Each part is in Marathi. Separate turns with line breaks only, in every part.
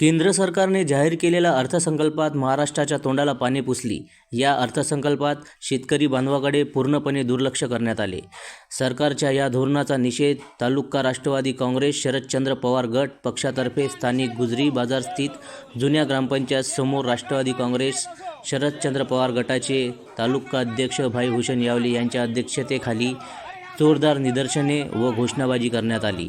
केंद्र सरकारने जाहीर केलेल्या अर्थसंकल्पात महाराष्ट्राच्या तोंडाला पाणी पुसली. या अर्थसंकल्पात शेतकरी बांधवाकडे पूर्णपणे दुर्लक्ष करण्यात आले. सरकारच्या या धोरणाचा निषेध तालुका राष्ट्रवादी काँग्रेस शरदचंद्र पवार गट पक्षातर्फे स्थानिक गुजरी बाजार स्थित जुन्या ग्रामपंचायत समोर राष्ट्रवादी काँग्रेस शरदचंद्र पवार गटाचे तालुका अध्यक्ष भाई भूषण यावले यांच्या अध्यक्षतेखाली जोरदार निदर्शने व घोषणाबाजी करण्यात आली.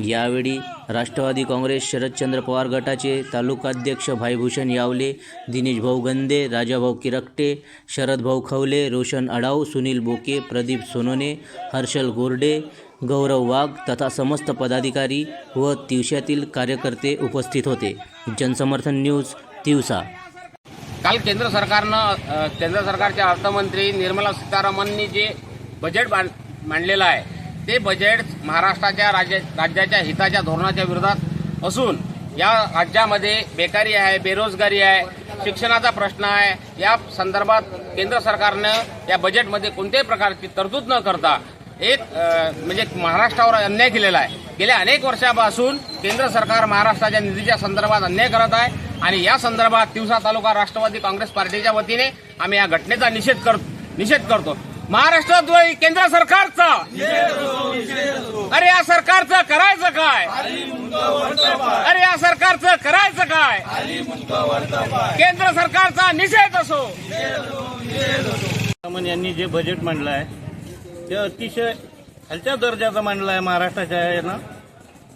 यावेळी राष्ट्रवादी काँग्रेस शरदचंद्र पवार गटाचे तालुकाध्यक्ष भाईभूषण यावले दिनेश भाऊ गंदे राजाभाऊ किरकटे शरदभाऊ खवले रोशन अडाव सुनील बोके प्रदीप सोनोने हर्षल गोरडे गौरव वाघ तथा समस्त पदाधिकारी व तिवशातील कार्यकर्ते उपस्थित होते. जनसमर्थन न्यूज तिवसा.
काल केंद्र सरकारनं केंद्र सरकारच्या अर्थमंत्री निर्मला सीतारामननी जे बजेट मांड- मांडलेलं आहे ते बजेट महाराष्ट्राच्या राज्या राज्याच्या हिताच्या धोरणाच्या विरोधात असून या राज्यामध्ये बेकारी आहे बेरोजगारी आहे शिक्षणाचा प्रश्न आहे या संदर्भात केंद्र सरकारनं या बजेटमध्ये कोणत्याही प्रकारची तरतूद न करता एक म्हणजे महाराष्ट्रावर अन्याय केलेला आहे. गेल्या अनेक वर्षापासून केंद्र सरकार महाराष्ट्राच्या निधीच्या संदर्भात अन्याय करत आहे आणि या संदर्भात तिवसा तालुका राष्ट्रवादी काँग्रेस पार्टीच्या वतीने आम्ही या घटनेचा निषेध कर निषेध करतो. महाराष्ट्राद्वारे केंद्र सरकारचा. अरे या सरकारचं करायचं काय? अरे या सरकारचं करायचं काय? केंद्र सरकारचा निषेध असो.
रमण यांनी जे बजेट मांडलं आहे ते अतिशय खालच्या दर्जाचं मांडलं आहे महाराष्ट्राच्या यानं.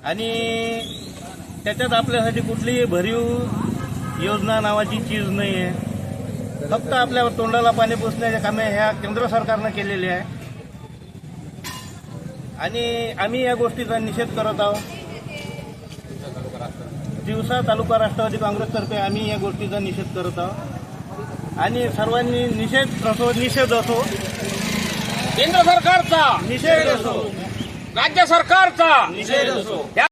आणि त्याच्यात आपल्यासाठी कुठलीही भरीव योजना नावाची चीज नाही आहे फक्त आपल्या तोंडाला पाणी पुसण्याचे कामे ह्या केंद्र सरकारनं केलेली आहे. आणि आम्ही या गोष्टीचा निषेध करत आहोत. दिवसा तालुका राष्ट्रवादी काँग्रेसतर्फे आम्ही या गोष्टीचा निषेध करत आहोत. आणि सर्वांनी निषेध असो निषेध असो.
केंद्र सरकारचा.
निषेध असो.
राज्य सरकारचा.
निषेध असो.